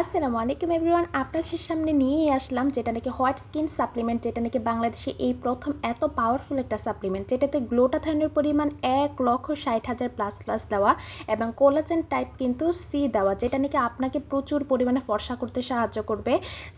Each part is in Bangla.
আসসালামু আলাইকুম এভরিওয়ান, আপনাদের সামনে নিয়েই আসলাম, যেটা নাকি হোয়াইট স্কিন সাপ্লিমেন্ট, যেটা নাকি বাংলাদেশে এই প্রথম এত পাওয়ারফুল একটা সাপ্লিমেন্ট যেটাতে গ্লোটাথাইনের পরিমাণ এক লক্ষ ষাট হাজার প্লাস প্লাস দেওয়া এবং কোলাজেন টাইপ কিন্তু সি দেওয়া, যেটা নাকি আপনাকে প্রচুর পরিমাণে ফর্সা করতে সাহায্য করবে।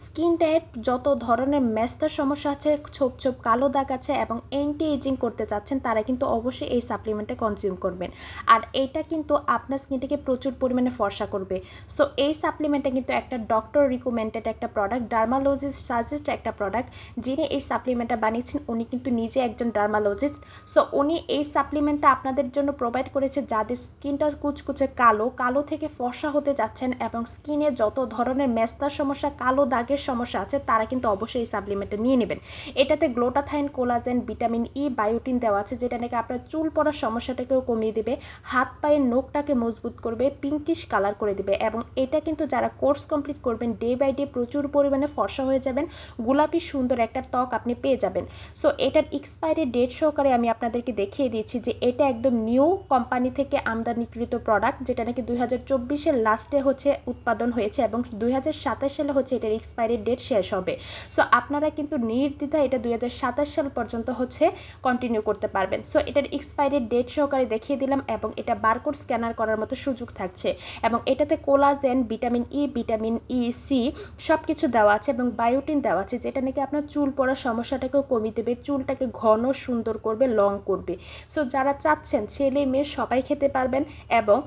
স্কিন টাইপ যত ধরনের ম্যাস্তার সমস্যা আছে, ছোপ ছোপ কালো দাগ আছে এবং অ্যান্টি এজিং করতে চাচ্ছেন, তারা কিন্তু অবশ্যই এই সাপ্লিমেন্টটা কনজিউম করবেন। আর এটা কিন্তু আপনার স্কিনটাকে প্রচুর পরিমাণে ফর্সা করবে। সো এই সাপ্লিমেন্টটা কিন্তু একটা ডক্টর রিকমেন্ডেড একটা প্রোডাক্ট ডার্মালজিস্ট সাজেস্ট একটা প্রোডাক্ট যিনি এই সাপ্লিমেন্টটা বানিয়েছেন, উনি কিন্তু নিজে একজন ডার্মালজিস্ট সো উনি এই সাপ্লিমেন্টটা আপনাদের জন্য প্রোভাইড করেছে যাদের স্কিনটা কুচকুচে কালো কালো থেকে ফর্সা হতে যাচ্ছেন এবং স্কিনে যত ধরনের মেস্তার সমস্যা, কালো দাগের সমস্যা আছে, তারা কিন্তু অবশ্যই এই সাপ্লিমেন্টটা নিয়ে নেবেন। এটাতে glutathione collagen vitamin E biotin দেওয়া আছে, যেটা নাকি আপনার চুল পড়ার সমস্যাটাকেও কমিয়ে দেবে হাত পায়ের নোখটাকে মজবুত করবে পিঙ্কিশ কালার করে দেবে এবং এটা কিন্তু যারা কোর্স কমপ্লিট করবেন ডে বাই ডে প্রচুর পরিমাণে ফর্সা হয়ে যাবেন, গোলাপি সুন্দর একটা ত্বক আপনি পেয়ে যাবেন। সো এটার এক্সপায়ারি ডেট সহকারে আমি আপনাদেরকে দেখিয়ে দিচ্ছি যে এটা একদম নিউ কোম্পানি থেকে আমদানিকৃত প্রোডাক্ট যেটা নাকি দুই হাজার চব্বিশের লাস্টে হচ্ছে উৎপাদন হয়েছে এবং দুই হাজার সাতাশ সালে হচ্ছে এটার এক্সপায়ারি ডেট শেষ হবে। সো আপনারা কিন্তু নির্দ্বিধায় এটা দুই হাজার সাতাশ সাল পর্যন্ত হচ্ছে কন্টিনিউ করতে পারবেন। সো এটার এক্সপায়ারি ডেট সহকারে দেখিয়ে দিলাম এবং এটা বারকোড স্ক্যানার করার মতো সুযোগ থাকছে। এবং এটাতে collagen vitamin E vitamin E C সব কিছু দেওয়া আছে এবং বায়োটিন দেওয়া আছে, যেটা নাকি আপনার চুল পড়ার সমস্যাটাকেও কমিয়ে দেবে, চুলটাকে ঘন সুন্দর করবে লং করবে। সো যারা চাচ্ছেন ছেলে মেয়ে সবাই খেতে পারবেন এবং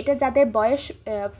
এটা যাদের বয়স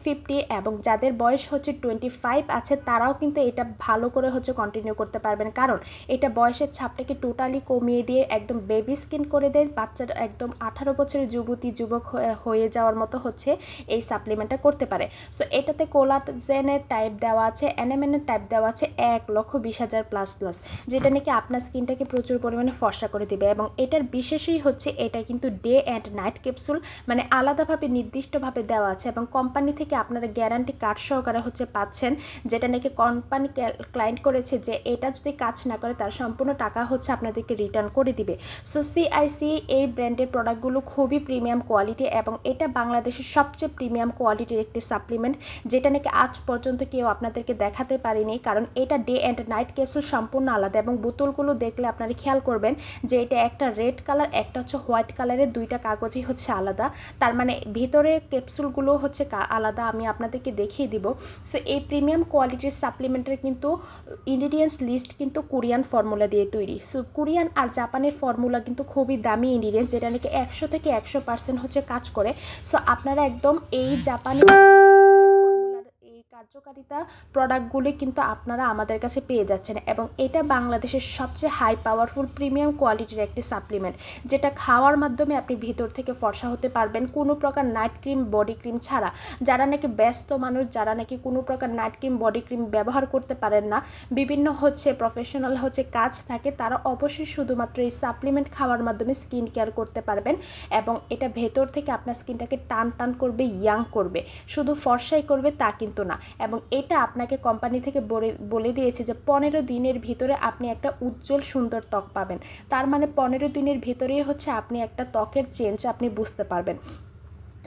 ফিফটি এবং যাদের বয়স হচ্ছে টোয়েন্টি ফাইভ আছে, তারাও কিন্তু এটা ভালো করে হচ্ছে কন্টিনিউ করতে পারবেন। কারণ এটা বয়সের ছাপটাকে টোটালি কমিয়ে দিয়ে একদম বেবি স্কিন করে দেয়। বাচ্চার একদম আঠারো বছরের যুবতী, যুবক হয়ে যাওয়ার মতো হচ্ছে এই সাপ্লিমেন্টটা করতে পারে। সো এটাতে কোলাজেনের টাইপ দেওয়া আছে অ্যানামেনের টাইপ দেওয়া আছে, এক লক্ষ বিশ হাজার প্লাস প্লাস যেটা নাকি আপনার স্কিনটাকে প্রচুর পরিমাণে ফর্সা করে দিবে। এবং এটার বিশেষই হচ্ছে এটা কিন্তু ডে অ্যান্ড নাইট ক্যাপসুল মানে আলাদাভাবে নির্দিষ্ট ভাবে দেওয়া আছে এবং কোম্পানি থেকে আপনারা গ্যারান্টি কার্ড সহকারে হচ্ছে পাচ্ছেন, যেটা নাকি কোম্পানি ক্লায়েন্ট করেছে যে এটা যদি কাজ না করে তার সম্পূর্ণ টাকা হচ্ছে আপনাদেরকে রিটার্ন করে দিবে। সো সিআইসি এই ব্র্যান্ডের প্রোডাক্টগুলো খুবই প্রিমিয়াম কোয়ালিটি এবং এটা বাংলাদেশের সবচেয়ে প্রিমিয়াম কোয়ালিটির একটি সাপ্লিমেন্ট যেটা নাকি আজ পর্যন্ত কেউ আপনাদেরকে দেখাতে পারেনি, কারণ এটা ডে অ্যান্ড নাইট ক্যাপসুল সম্পূর্ণ আলাদা এবং বোতলগুলো দেখলে আপনারা খেয়াল করবেন যে এটা একটা রেড কালার একটা হচ্ছে হোয়াইট কালারের দুইটা কাগজই হচ্ছে আলাদা। তার মানে ভিতরে ক্যাপসুলগুলো হচ্ছে আলাদা, আমি আপনাদেরকে দেখিয়ে দিব। সো এই প্রিমিয়াম কোয়ালিটির সাপ্লিমেন্টের কিন্তু ইনগ্রিডিয়েন্টস লিস্ট কিন্তু কোরিয়ান ফর্মুলা দিয়ে তৈরি। সো কোরিয়ান আর জাপানের ফর্মুলা কিন্তু খুবই দামি ইনগ্রিডিয়েন্টস যেটা নাকি একশো থেকে একশো পার্সেন্ট হচ্ছে কাজ করে। সো আপনারা একদম এই জাপানি কার্যকারিতা প্রোডাক্টগুলি কিন্তু আপনারা আমাদের কাছে পেয়ে যাচ্ছেন এবং এটা বাংলাদেশের সবচেয়ে হাই পাওয়ারফুল প্রিমিয়াম কোয়ালিটির একটি সাপ্লিমেন্ট যেটা খাওয়ার মাধ্যমে আপনি ভিতর থেকে ফর্সা হতে পারবেন। কোনো প্রকার নাইট ক্রিম বডি ক্রিম ছাড়া যারা নাকি ব্যস্ত মানুষ, যারা নাকি কোনো প্রকার নাইট ক্রিম বডি ক্রিম ব্যবহার করতে পারেন না, বিভিন্ন হচ্ছে প্রফেশনাল হচ্ছে কাজ থাকে, তারা অবশ্যই শুধুমাত্র এই সাপ্লিমেন্ট খাওয়ার মাধ্যমে স্কিন কেয়ার করতে পারবেন এবং এটা ভেতর থেকে আপনার স্কিনটাকে টান টান করবে ইয়াং করবে। শুধু ফর্সাই করবে তা কিন্তু না। এবং এটা আপনাকে কোম্পানি থেকে বলে দিয়েছে যে পনেরো দিনের ভিতরে আপনি একটা উজ্জ্বল সুন্দর ত্বক পাবেন। তার মানে পনেরো দিনের ভিতরেই হচ্ছে আপনি একটা ত্বকের চেঞ্জ আপনি বুঝতে পারবেন।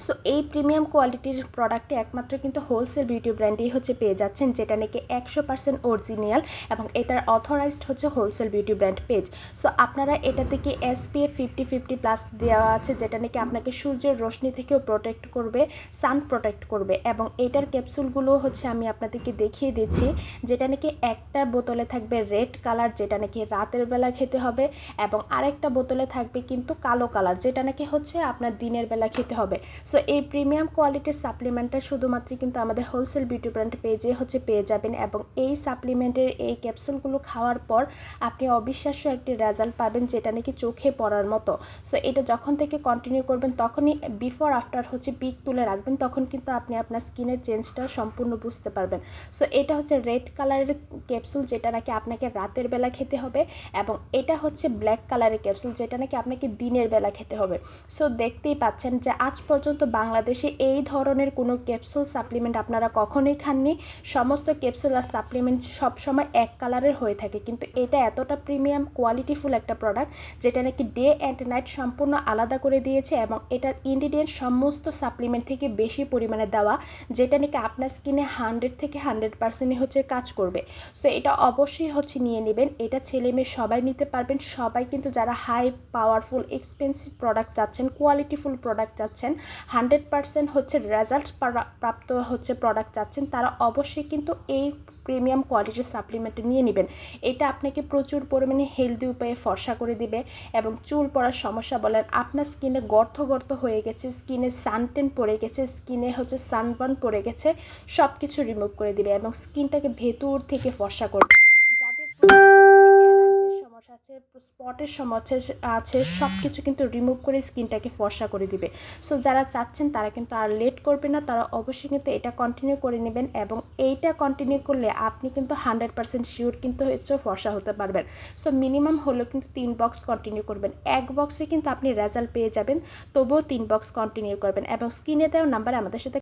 সো এই প্রিমিয়াম কোয়ালিটির প্রোডাক্টে একমাত্র কিন্তু হোলসেল বিউটি ব্র্যান্ডেই হচ্ছে পেয়ে যাচ্ছেন, যেটা নাকি একশো পার্সেন্ট অরিজিনাল এবং এটার অথরাইজড হচ্ছে wholesale beauty brand page so আপনারা এটা থেকে এসপিএফ ফিফটি ফিফটি প্লাস দেওয়া আছে, যেটা নাকি আপনাকে সূর্যের রোশনি থেকেও প্রোটেক্ট করবে সান প্রোটেক্ট করবে এবং এটার ক্যাপসুলগুলো হচ্ছে আমি আপনাদেরকে দেখিয়ে দিচ্ছি, যেটা নাকি একটা বোতলে থাকবে রেড কালার যেটা নাকি রাতের বেলা খেতে হবে এবং আরেকটা বোতলে থাকবে কিন্তু কালো কালার যেটা নাকি হচ্ছে আপনার দিনের বেলা খেতে হবে। সো এই প্রিমিয়াম কোয়ালিটির সাপ্লিমেন্টটা শুধুমাত্র কিন্তু আমাদের হোলসেল বিউটি ব্র্যান্ড পেজে হচ্ছে পেয়ে যাবেন এবং এই সাপ্লিমেন্টের এই ক্যাপসুলগুলো খাওয়ার পর আপনি অবিশ্বাস্য একটি রেজাল্ট পাবেন যেটা নাকি চোখে পড়ার মতো। সো এটা যখন থেকে কন্টিনিউ করবেন তখনই বিফোর আফটার হচ্ছে পিক তুলে রাখবেন, তখন কিন্তু আপনি আপনার স্কিনের চেঞ্জটা সম্পূর্ণ বুঝতে পারবেন। সো এটা হচ্ছে রেড কালারের ক্যাপসুল যেটা নাকি আপনাকে রাতের বেলা খেতে হবে এবং এটা হচ্ছে ব্ল্যাক কালারের ক্যাপসুল যেটা নাকি আপনাকে দিনের বেলা খেতে হবে। সো দেখতেই পাচ্ছেন যে আজ পর্যন্ত পর্যন্ত বাংলাদেশে এই ধরনের কোনো ক্যাপসুল সাপ্লিমেন্ট আপনারা কখনোই খাননি। সমস্ত ক্যাপসুল আর সাপ্লিমেন্ট সবসময় এক কালারের হয়ে থাকে। কিন্তু এটা এতটা প্রিমিয়াম কোয়ালিটিফুল একটা প্রোডাক্ট যেটা নাকি ডে অ্যান্ড নাইট সম্পূর্ণ আলাদা করে দিয়েছে এবং এটার ইনগ্রিডিয়েন্ট সমস্ত সাপ্লিমেন্ট থেকে বেশি পরিমাণে দেওয়া, যেটা নাকি আপনার স্কিনে হান্ড্রেড থেকে হান্ড্রেড পার্সেন্টই হচ্ছে কাজ করবে। সো এটা অবশ্যই হচ্ছে নিয়ে নেবেন। এটা ছেলে মেয়ে সবাই নিতে পারবেন। সবাই কিন্তু যারা হাই পাওয়ারফুল এক্সপেন্সিভ প্রোডাক্ট চাচ্ছেন কোয়ালিটিফুল প্রোডাক্ট চাচ্ছেন হান্ড্রেড পার্সেন্ট হচ্ছে রেজাল্ট প্রাপ্ত হচ্ছে প্রোডাক্ট চাচ্ছেন, তারা অবশ্যই কিন্তু এই প্রিমিয়াম কোয়ালিটির সাপ্লিমেন্ট নিয়ে নেবেন। এটা আপনাকে প্রচুর পরিমাণে হেলদি উপায়ে ফর্সা করে দিবে এবং চুল পড়ার সমস্যা বলেন, আপনার স্কিনে গর্ত গর্ত হয়ে গেছে স্কিনে সানটেন পড়ে গেছে স্কিনে হচ্ছে সানবার্ন পড়ে গেছে সব কিছু রিমুভ করে দিবে এবং স্কিনটাকে ভেতর থেকে ফর্সা করবে আছে স্পটের সমস্যা আছে সব কিছু কিন্তু রিমুভ করে স্কিনটাকে ফর্সা করে দিবে। সো যারা চাচ্ছেন তারা কিন্তু আর লেট করবে না, তারা অবশ্যই কিন্তু এটা কন্টিনিউ করে নেবেন এবং এইটা কন্টিনিউ করলে আপনি কিন্তু হান্ড্রেড পার্সেন্ট শিওর কিন্তু হচ্ছে ফর্সা হতে পারবেন। সো মিনিমাম হলেও কিন্তু তিন বক্স কন্টিনিউ করবেন। এক বক্সে কিন্তু আপনি রেজাল্ট পেয়ে যাবেন, তবুও তিন বক্স কন্টিনিউ করবেন এবং স্কিনে দেওয়া নাম্বার আমাদের সাথে